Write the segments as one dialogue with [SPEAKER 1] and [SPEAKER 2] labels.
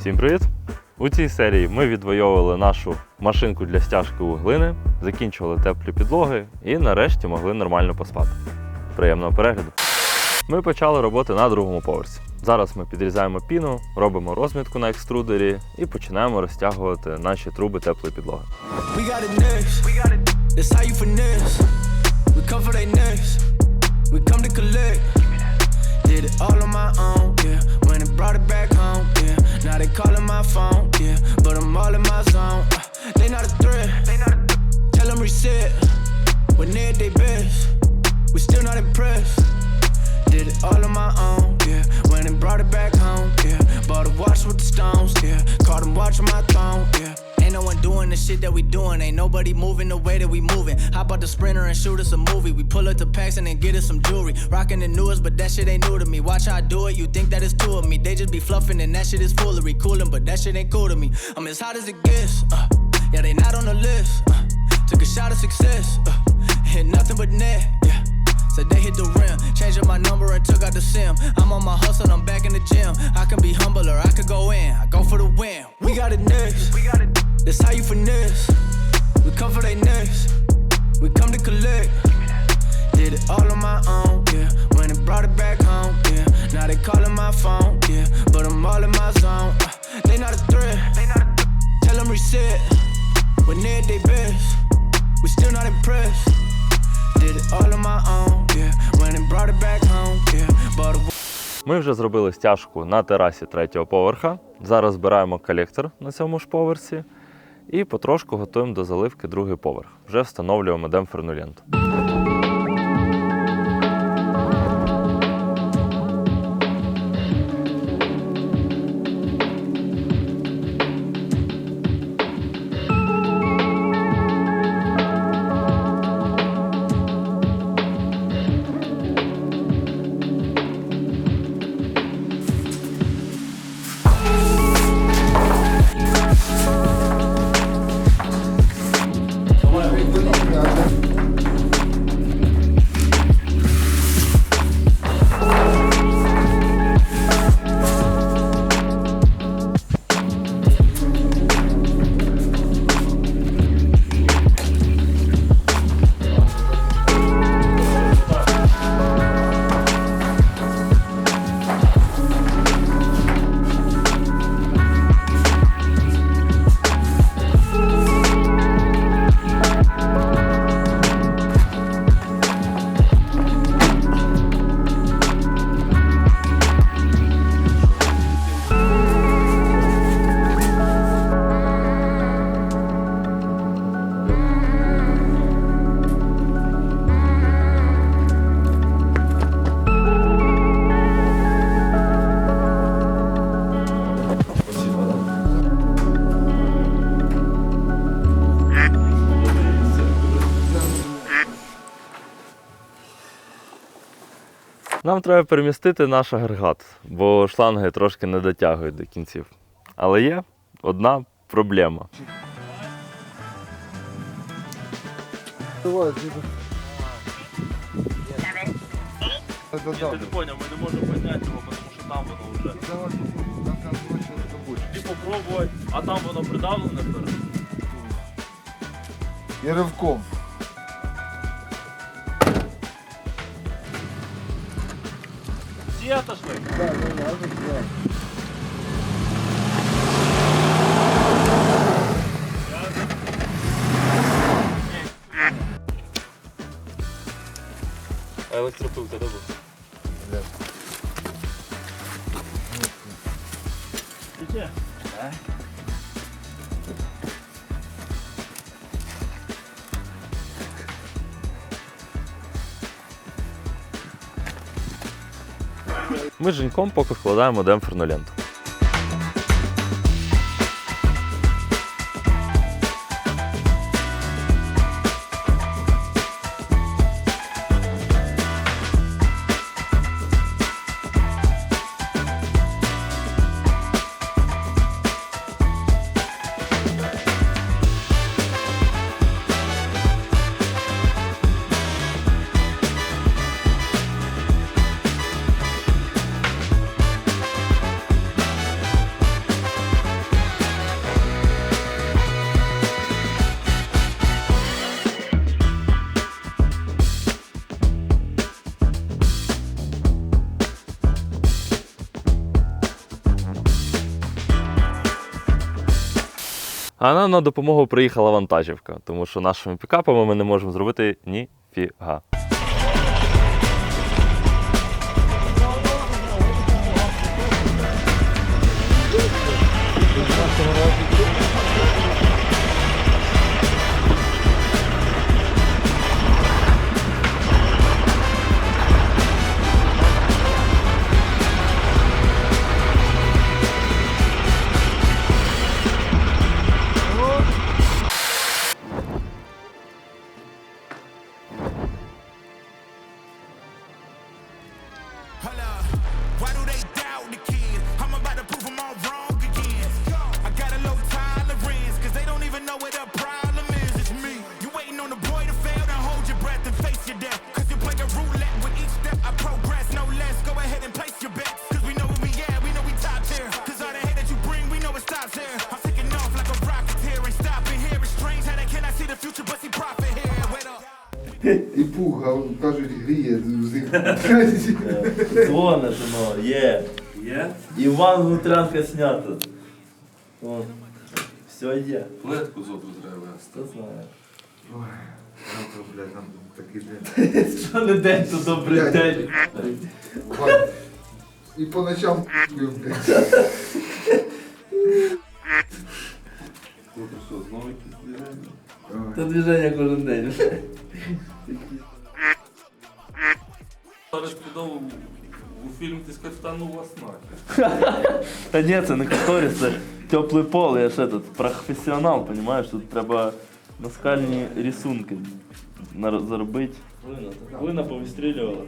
[SPEAKER 1] Всім привіт! У цій серії ми відвоювали нашу машинку для стяжки вуглини, закінчували теплі підлоги і нарешті могли нормально поспати. Приємного перегляду! Ми почали роботи на другому поверсі. Зараз ми підрізаємо піну, робимо розмітку на екструдері і починаємо розтягувати наші труби теплої підлоги.
[SPEAKER 2] Did it all on my own, yeah. When it brought it back home, yeah. Now they calling my phone, yeah. But I'm all in my zone. Uh, they not a threat. They not a Tell them reset. When they at their best, we still not impressed. Did it all on my own, yeah. Shit that we doing. Ain't nobody moving the way that we moving. Hop out the sprinter and shoot us a movie. We pull up to Paxton and then get us some jewelry. Rocking the newest, but that shit ain't new to me. Watch how I do it, you think that it's two of me. They just be fluffing and that shit is foolery. Cooling, but that shit ain't cool to me. I'm as hot as it gets. Uh, yeah, they not on the list. Uh, took a shot of success. Uh, hit nothing but net. Yeah. Said they hit the rim, changed up my number and took out the sim. I'm on my hustle, I'm back in the gym. I can be humble or I could go in. I go for the win. We got it next. We got it. That's how you finesse. We come for they next. We come to collect. Did it all on my own, yeah. When it brought it back home, yeah. Now they calling my phone, yeah. But I'm all in my zone. Uh, they not a threat. They not a Tell them reset. When they best, we still not impressed. Did it all on my own, yeah. When it brought it back home, yeah. Bought a
[SPEAKER 1] Ми вже зробили стяжку на терасі третього поверха. Зараз збираємо колектор на цьому ж поверсі і потрошку готуємо до заливки другий поверх. Вже встановлюємо демпферну ленту. Нам треба перемістити наш агрегат, бо шланги трошки не дотягують до кінців. Але є одна проблема.
[SPEAKER 3] Давай, Діду. Да, да, да.
[SPEAKER 1] понял, ми не можемо підняти його, тому що там воно вже.
[SPEAKER 3] Давай, пока ночью забудь.
[SPEAKER 1] І попробувати, а там воно придавлене перед.
[SPEAKER 3] И рывком.
[SPEAKER 1] Всі отошли?
[SPEAKER 3] Да, да, да, да.
[SPEAKER 1] А был? Да. був?
[SPEAKER 3] Блядь.
[SPEAKER 1] Ми з Женьком поки вкладаємо демпферну ленту. А нам на допомогу приїхала вантажівка, тому що нашими пікапами ми не можемо зробити ніфіга.
[SPEAKER 4] Hold know what the problem is. It's me. You waiting on the boy to fail, then hold your breath and face your death. Cause you play a roulette with each step. I progress, no less. Go ahead and place your bets. Cause we know where we at, we know we top tier. Cause all the hate that you bring, we know it stops here. I'm taking off like a rocket here, ain't stopping here. It's strange how they cannot see the future, but see profit here. Wait up.
[SPEAKER 3] І пуга, кажуть, гріє взимку.
[SPEAKER 5] Дзвони, жено, є.
[SPEAKER 6] Є?
[SPEAKER 5] Іван Гутрянка снято. О, все є.
[SPEAKER 6] Плетку зоту треба вести.
[SPEAKER 5] Хто знає.
[SPEAKER 3] Ой, завтра, блядь, нам такий день.
[SPEAKER 5] Що не день, то добрий
[SPEAKER 3] Блядь.
[SPEAKER 5] день.
[SPEAKER 3] І по ночам блядь.
[SPEAKER 6] Хлопці, що, знову якісь движення?
[SPEAKER 3] Ой.
[SPEAKER 5] Це движення кожен день.
[SPEAKER 6] Зараз піду у фільм ти скажеш, та ну вас нахер.
[SPEAKER 5] Та ні, це не каторіс, це теплий пол, я ж этот, професіонал, розумієш? Тут треба наскальні рисунки нар- заробити. Глина, глина повистрілювала.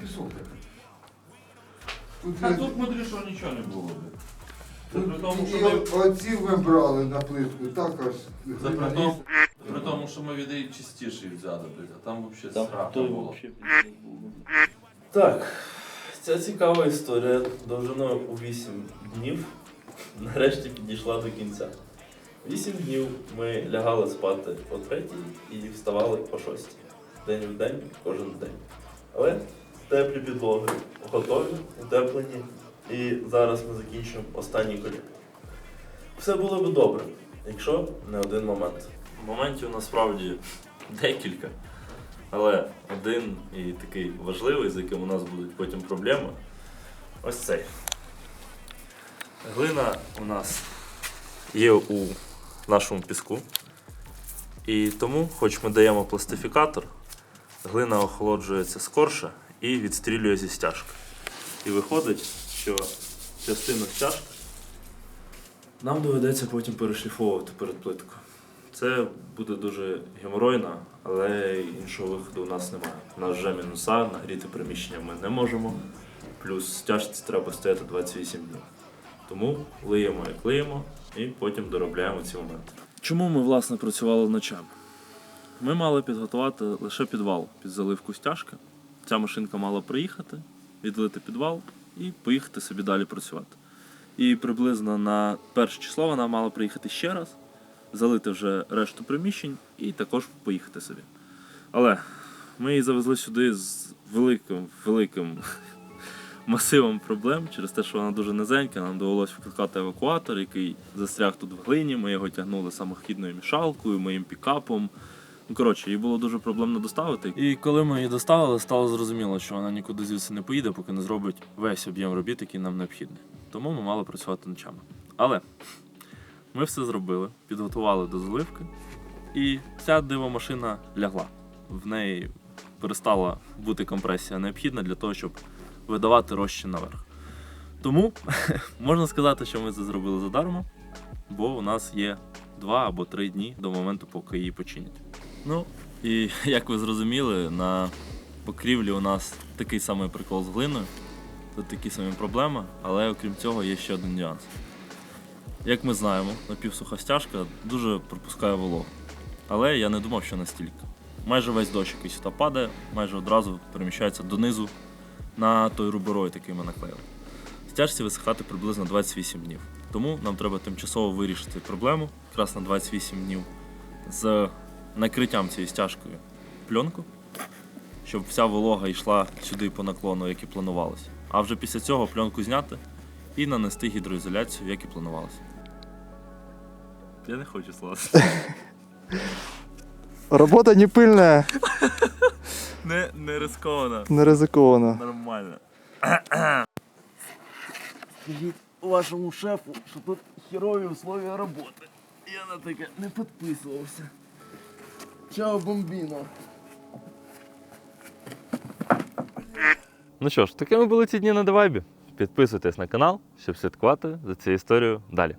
[SPEAKER 3] Пісок. Тут,
[SPEAKER 6] А
[SPEAKER 3] є-
[SPEAKER 6] тут мудрішого нічого не було. б. Це
[SPEAKER 3] тут
[SPEAKER 6] при тому,
[SPEAKER 3] і
[SPEAKER 6] що ми,
[SPEAKER 3] оці ми брали на плитку, так аж.
[SPEAKER 6] це при тому, при тому, що ми від її взяли, блядь, а там взагалі срака було.
[SPEAKER 5] Так, ця цікава історія довжиною у 8 днів нарешті підійшла до кінця. 8 днів ми лягали спати о 3 і вставали о 6. День в день, кожен день. Але теплі підлоги готові, утеплені, і зараз ми закінчуємо останній колір. Все було б добре, якщо не один момент.
[SPEAKER 1] Моментів насправді декілька. Але один і такий важливий, з яким у нас будуть потім проблеми. Ось цей. Глина у нас є у нашому піску. І тому, хоч ми даємо пластифікатор, глина охолоджується скорше і відстрілює зі стяжки. І виходить, що частину стяжки нам доведеться потім перешліфовувати перед плиткою. Це буде дуже геморойно, але іншого виходу у нас немає. У нас вже мінуса, нагріти приміщення ми не можемо. Плюс стяжці треба стояти 28 днів. Тому лиємо як лиємо і потім доробляємо ці моменти. Чому ми власне працювали ночами? Ми мали підготувати лише підвал під заливку стяжки. Ця машинка мала приїхати, відлити підвал і поїхати собі далі працювати. І приблизно на перше число вона мала приїхати ще раз, залити вже решту приміщень і також поїхати собі. Але ми її завезли сюди з великим, великим масивом проблем через те, що вона дуже низенька, нам довелося викликати евакуатор, який застряг тут в глині. Ми його тягнули самохідною мішалкою, моїм пікапом. Ну, коротше, її було дуже проблемно доставити. І коли ми її доставили, стало зрозуміло, що вона нікуди звідси не поїде, поки не зробить весь об'єм робіт, який нам необхідний. Тому ми мали працювати ночами. Але ми все зробили, підготували до заливки, і ця дивомашина лягла. В неї перестала бути компресія необхідна для того, щоб видавати розчин наверх. Тому можна сказати, що ми це зробили задармо, бо у нас є два або три дні до моменту, поки її починять. Ну, і як ви зрозуміли, на покрівлі у нас такий самий прикол з глиною. Тут такі самі проблеми, але окрім цього є ще один нюанс. Як ми знаємо, напівсуха стяжка дуже пропускає вологу. Але я не думав, що настільки. Майже весь дощ, який сюди падає, майже одразу переміщається донизу на той рубероїд, який ми наклеїли. Стяжці висихати приблизно 28 днів. Тому нам треба тимчасово вирішити проблему якраз на 28 днів з накриттям цією стяжкою пленку, щоб вся волога йшла сюди по наклону, як і планувалося. А вже після цього пленку зняти і нанести гідроізоляцію, як і планувалося. Я не хочу слати.
[SPEAKER 7] Работа не пильная,
[SPEAKER 1] Не, не рисковано.
[SPEAKER 7] не ризикована.
[SPEAKER 1] Нормально.
[SPEAKER 5] Скажіть вашому шефу, що тут херові условия роботи. Я на таке не підписувався. Чао, бомбіно.
[SPEAKER 1] Ну що ж, такими були ці дні на Девайбі. Підписуйтесь на канал, щоб слідкувати за цією історією далі.